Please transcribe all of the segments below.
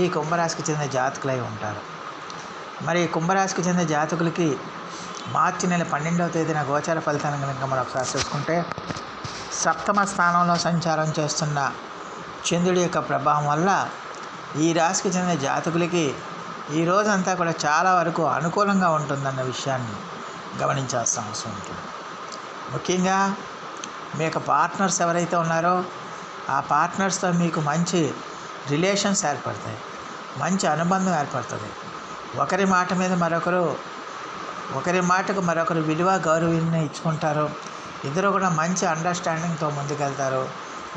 ఈ కుంభరాశికి చెందిన జాతకులై ఉంటారు. మరి ఈ కుంభరాశికి చెందిన జాతకులకి మార్చి నెల పన్నెండవ తేదీన గోచార ఫలితాలను కనుక మనం ఒకసారి చూసుకుంటే సప్తమ స్థానంలో సంచారం చేస్తున్న చంద్రుడి యొక్క ప్రభావం వల్ల ఈ రాశికి చెందిన జాతకులకి ఈ రోజంతా కూడా చాలా వరకు అనుకూలంగా ఉంటుందన్న విషయాన్ని గమనించాల్సిన అవసరం ఉంటుంది. ముఖ్యంగా మీ యొక్క పార్ట్నర్స్ ఎవరైతే ఉన్నారో ఆ పార్ట్నర్స్తో మీకు మంచి రిలేషన్స్ ఏర్పడతాయి. మంచి అనుబంధం ఏర్పడుతుంది. ఒకరి మాట మీద మరొకరు ఒకరి మాటకు మరొకరు విలువ గౌరవాన్ని ఇచ్చుకుంటారు. ఇద్దరు కూడా మంచి అండర్స్టాండింగ్తో ముందుకెళ్తారు.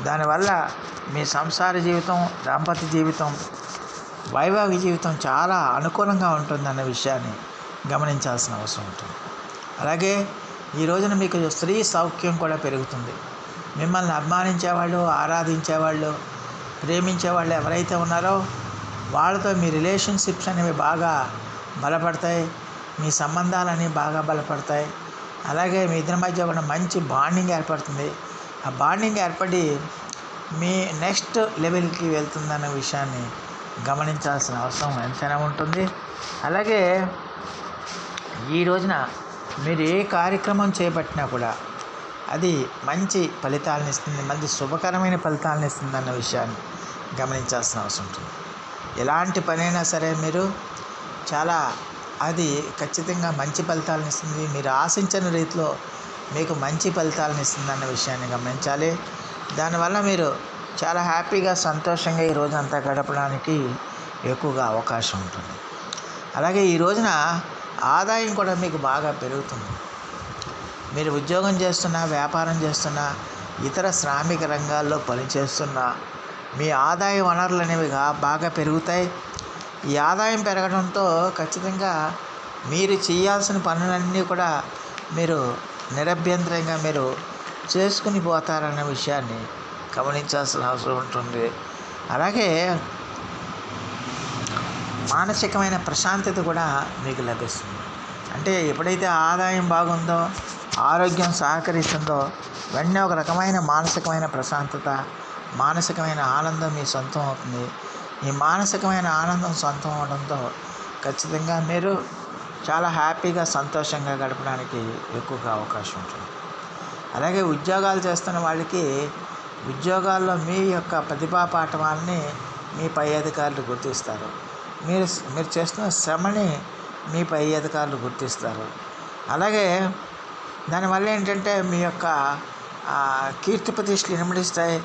దానివల్ల మీ సంసార జీవితం దాంపత్య జీవితం వైవాహిక జీవితం చాలా అనుకూలంగా ఉంటుందన్న విషయాన్ని గమనించాల్సిన అవసరం ఉంటుంది. అలాగే ఈ రోజున మీకు స్త్రీ సౌఖ్యం కూడా పెరుగుతుంది. మిమ్మల్ని అభిమానించేవాళ్ళు ఆరాధించేవాళ్ళు ప్రేమించే వాళ్ళు ఎవరైతే ఉన్నారో వాళ్ళతో మీ రిలేషన్షిప్స్ అనేవి బాగా బలపడతాయి మీ సంబంధాలన్నీ బాగా బలపడతాయి. అలాగే మీ ఇద్దరి మధ్య ఉన్న మంచి బాండింగ్ ఏర్పడుతుంది. ఆ బాండింగ్ ఏర్పడి మీ నెక్స్ట్ లెవెల్కి వెళ్తుందన్న విషయాన్ని గమనించాల్సిన అవసరం ఎంతైనా ఉంటుంది. అలాగే ఈ రోజున మీరు ఏ కార్యక్రమం చేపట్టినా కూడా అది మంచి ఫలితాలను ఇస్తుంది మంచి శుభకరమైన ఫలితాలను ఇస్తుంది అన్న విషయాన్ని గమనించాల్సిన అవసరం ఉంటుంది. ఎలాంటి పనైనా సరే మీరు చాలా అది ఖచ్చితంగా మంచి ఫలితాలను ఇస్తుంది. మీరు ఆశించిన రీతిలో మీకు మంచి ఫలితాలను ఇస్తుంది అన్న విషయాన్ని గమనించాలి. దానివల్ల మీరు చాలా హ్యాపీగా సంతోషంగా ఈ రోజంతా గడపడానికి ఎక్కువగా అవకాశం ఉంటుంది. అలాగే ఈ రోజున ఆదాయం కూడా మీకు బాగా పెరుగుతుంది. మీరు ఉద్యోగం చేస్తున్నా వ్యాపారం చేస్తున్నా ఇతర శ్రామిక రంగాల్లో పనిచేస్తున్నా మీ ఆదాయ వనరులు అనేవి బాగా పెరుగుతాయి. ఈ ఆదాయం పెరగడంతో ఖచ్చితంగా మీరు చేయాల్సిన పనులన్నీ కూడా మీరు నిరభ్యంతరంగా మీరు చేసుకుని పోతారన్న విషయాన్ని గమనించాల్సిన అవసరం ఉంటుంది. అలాగే మానసికమైన ప్రశాంతత కూడా మీకు లభిస్తుంది. అంటే ఎప్పుడైతే ఆదాయం బాగుందో ఆరోగ్యం సహకరిస్తుందో వెంటనే ఒక రకమైన మానసికమైన ప్రశాంతత మానసికమైన ఆనందం మీ సొంతం అవుతుంది. ఈ మానసికమైన ఆనందం సొంతం అవడంతో ఖచ్చితంగా మీరు చాలా హ్యాపీగా సంతోషంగా గడపడానికి ఎక్కువగా అవకాశం ఉంటుంది. అలాగే ఉద్యోగాలు చేస్తున్న వాళ్ళకి ఉద్యోగాల్లో మీ యొక్క ప్రతిభా పాఠవాలని మీ పై అధికారులు గుర్తిస్తారు. మీరు మీరు చేస్తున్న శ్రమని మీ పై అధికారులు గుర్తిస్తారు. అలాగే దానివల్ల ఏంటంటే మీ యొక్క కీర్తి ప్రతిష్టలు నిమడిస్తాయి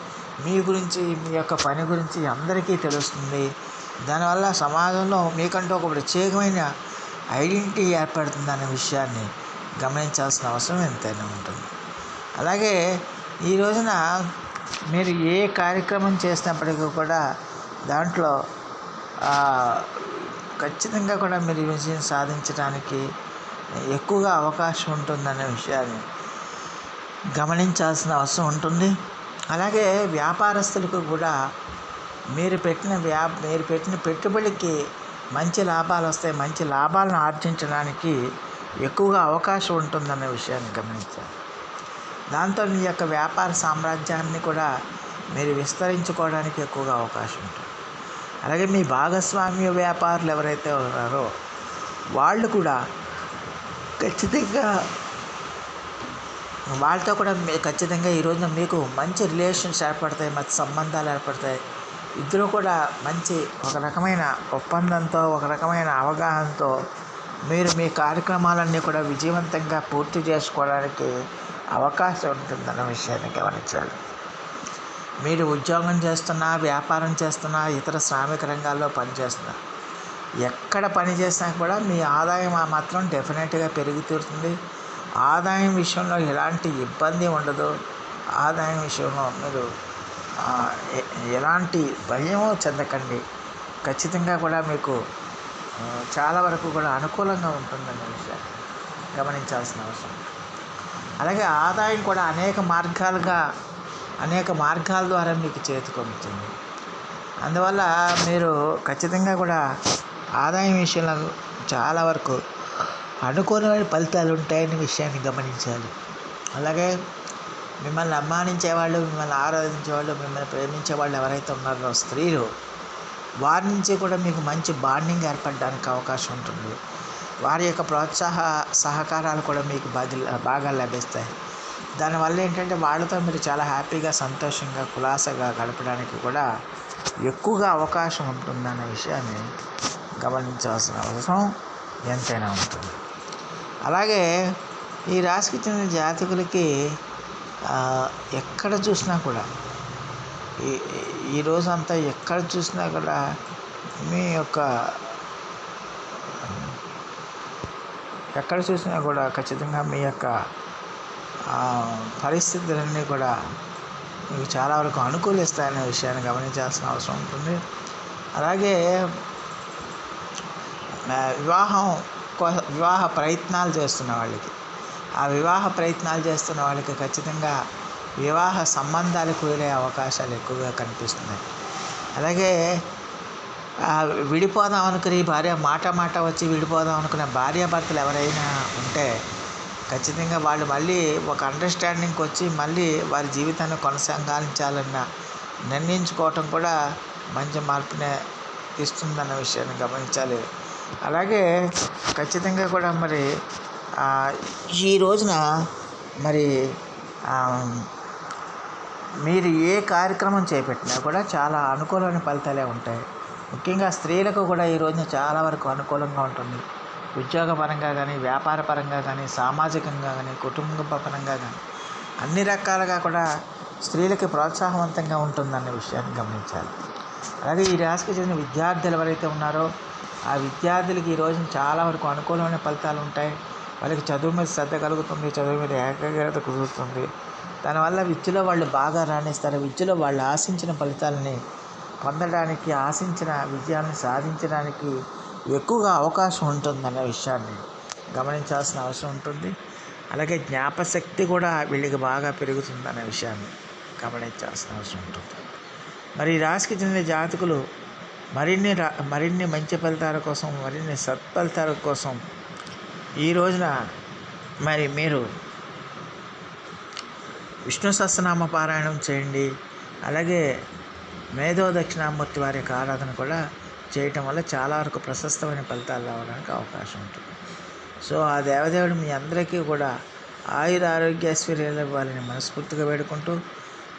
మీ గురించి మీ యొక్క పని గురించి అందరికీ తెలుస్తుంది. దానివల్ల సమాజంలో మీకంటూ ఒక ప్రత్యేకమైన ఐడెంటిటీ ఏర్పడుతుంది అనే విషయాన్ని గమనించాల్సిన అవసరం ఎంతైనా ఉంటుంది. అలాగే ఈ రోజున మీరు ఏ కార్యక్రమం చేసినప్పటికీ కూడా దాంట్లో ఖచ్చితంగా కూడా మీరు విజయం సాధించడానికి ఎక్కువగా అవకాశం ఉంటుందనే విషయాన్ని గమనించాల్సిన అవసరం ఉంటుంది. అలాగే వ్యాపారస్తులకు కూడా మీరు పెట్టిన వ్యా మీరు పెట్టిన పెట్టుబడికి మంచి లాభాలు వస్తాయి మంచి లాభాలను ఆర్జించడానికి ఎక్కువగా అవకాశం ఉంటుందన్న విషయాన్ని గమనించాలి. దాంతో మీ యొక్క వ్యాపార సామ్రాజ్యాన్ని కూడా మీరు విస్తరించుకోవడానికి ఎక్కువగా అవకాశం ఉంటుంది. అలాగే మీ భాగస్వామ్య వ్యాపారులు ఎవరైతే ఉన్నారో వాళ్ళు కూడా ఖచ్చితంగా వాళ్ళతో కూడా ఖచ్చితంగా ఈ రోజున మీకు మంచి రిలేషన్స్ ఏర్పడతాయి మంచి సంబంధాలు ఏర్పడతాయి. ఇద్దరు కూడా మంచి ఒక రకమైన ఒప్పందంతో ఒక రకమైన అవగాహనతో మీరు మీ కార్యక్రమాలన్నీ కూడా విజయవంతంగా పూర్తి చేసుకోవడానికి అవకాశం ఉంటుందన్న విషయాన్ని గమనించాలి. మీరు ఉద్యోగం చేస్తున్నా వ్యాపారం చేస్తున్నా ఇతర శ్రామిక రంగాల్లో పనిచేస్తున్నా ఎక్కడ పని చేసినా కూడా మీ ఆదాయం మాత్రం డెఫినెట్గా పెరుగుతీరుతుంది ఆదాయం విషయంలో ఎలాంటి ఇబ్బంది ఉండదు. ఆదాయం విషయంలో మీరు ఎలాంటి భయము చెందకండి. ఖచ్చితంగా కూడా మీకు చాలా వరకు కూడా అనుకూలంగా ఉంటుందన్న విషయాన్ని గమనించాల్సిన అవసరం. అలాగే ఆదాయం కూడా అనేక మార్గాలుగా అనేక మార్గాల ద్వారా మీకు చేతికొస్తుంది అందువల్ల మీరు ఖచ్చితంగా కూడా ఆదాయం విషయంలో చాలా వరకు అనుకోని ఫలితాలు ఉంటాయని విషయాన్ని గమనించాలి. అలాగే మిమ్మల్ని అభిమానించే వాళ్ళు మిమ్మల్ని ఆరాధించే వాళ్ళు మిమ్మల్ని ప్రేమించే వాళ్ళు ఎవరైతే ఉన్నారో స్త్రీలు వారి నుంచి కూడా మీకు మంచి బాండింగ్ ఏర్పడడానికి అవకాశం ఉంటుంది. వారి యొక్క ప్రోత్సాహ సహకారాలు కూడా మీకు బాగా బాగా లభిస్తాయి. దానివల్ల ఏంటంటే వాళ్ళతో మీరు చాలా హ్యాపీగా సంతోషంగా కులాసగా గడపడానికి కూడా ఎక్కువగా అవకాశం ఉంటుందన్న విషయాన్ని గమనించాల్సిన అవసరం ఎంతైనా ఉంటుంది. అలాగే ఈ రాశికి చెందిన జాతకులకి ఎక్కడ చూసినా కూడా ఈ ఈ రోజంతా ఎక్కడ చూసినా కూడా మీ యొక్క ఎక్కడ చూసినా కూడా ఖచ్చితంగా మీ యొక్క పరిస్థితులన్నీ కూడా మీకు చాలా వరకు అనుకూలిస్తాయనే విషయాన్ని గమనించాల్సిన అవసరం ఉంటుంది. అలాగే వివాహం వివాహ ప్రయత్నాలు చేస్తున్న వాళ్ళకి. ఆ వివాహ ప్రయత్నాలు చేస్తున్న వాళ్ళకి ఖచ్చితంగా వివాహ సంబంధాలు కుదిరే అవకాశాలు ఎక్కువగా కనిపిస్తున్నాయి. అలాగే విడిపోదాం అనుకుని భార్య మాట మాట వచ్చి విడిపోదాం అనుకునే భార్యాభర్తలు ఎవరైనా ఉంటే ఖచ్చితంగా వాళ్ళు మళ్ళీ ఒక అండర్స్టాండింగ్కి వచ్చి మళ్ళీ వారి జీవితాన్ని కొనసాగించాలన్న నిర్ణయించుకోవటం కూడా మంచి మార్పునే ఇస్తుందన్న విషయాన్ని గమనించాలి. అలాగే ఖచ్చితంగా కూడా మరి ఈ రోజున మరి మీరు ఏ కార్యక్రమం చేపట్టినా కూడా చాలా అనుకూలమైన ఫలితాలే ఉంటాయి. ముఖ్యంగా స్త్రీలకు కూడా ఈ రోజున చాలా వరకు అనుకూలంగా ఉంటుంది. ఉద్యోగపరంగా కానీ వ్యాపారపరంగా కానీ సామాజికంగా కానీ కుటుంబ పరంగా కానీ అన్ని రకాలుగా కూడా స్త్రీలకి ప్రోత్సాహవంతంగా ఉంటుందన్న విషయాన్ని గమనించాలి. అలాగే ఈ రాశికి చెందిన విద్యార్థులు ఎవరైతే ఉన్నారో ఆ విద్యార్థులకి ఈ రోజున చాలా వరకు అనుకూలమైన ఫలితాలు ఉంటాయి. వాళ్ళకి చదువు మీద శ్రద్ధ కలుగుతుంది చదువు మీద ఏకాగ్రత కుదురుతుంది. దానివల్ల విద్యలో వాళ్ళు బాగా రాణిస్తారు. విద్యలో వాళ్ళు ఆశించిన ఫలితాలని పొందడానికి ఆశించిన విజయాన్ని సాధించడానికి ఎక్కువగా అవకాశం ఉంటుందన్న విషయాన్ని గమనించాల్సిన అవసరం ఉంటుంది. అలాగే జ్ఞాపశక్తి కూడా వీళ్ళకి బాగా పెరుగుతుందనే విషయాన్ని గమనించాల్సిన అవసరం ఉంటుంది. మరి ఈ రాశికి చెందిన జాతకులు మరిన్ని మరిన్ని మంచి ఫలితాల కోసం మరిన్ని సత్ఫలితాల కోసం ఈ రోజున మరి మీరు విష్ణు సహస్రనామ పారాయణం చేయండి. అలాగే మేధో దక్షిణామూర్తి వారి యొక్క ఆరాధన కూడా చేయటం వల్ల చాలా వరకు ప్రశస్తమైన ఫలితాలు రావడానికి అవకాశం ఉంటుంది. సో ఆ దేవదేవుడు మీ అందరికీ కూడా ఆయుర ఆరోగ్యశ్వర్యాలు ఇవ్వాలని మనస్ఫూర్తిగా వేడుకుంటూ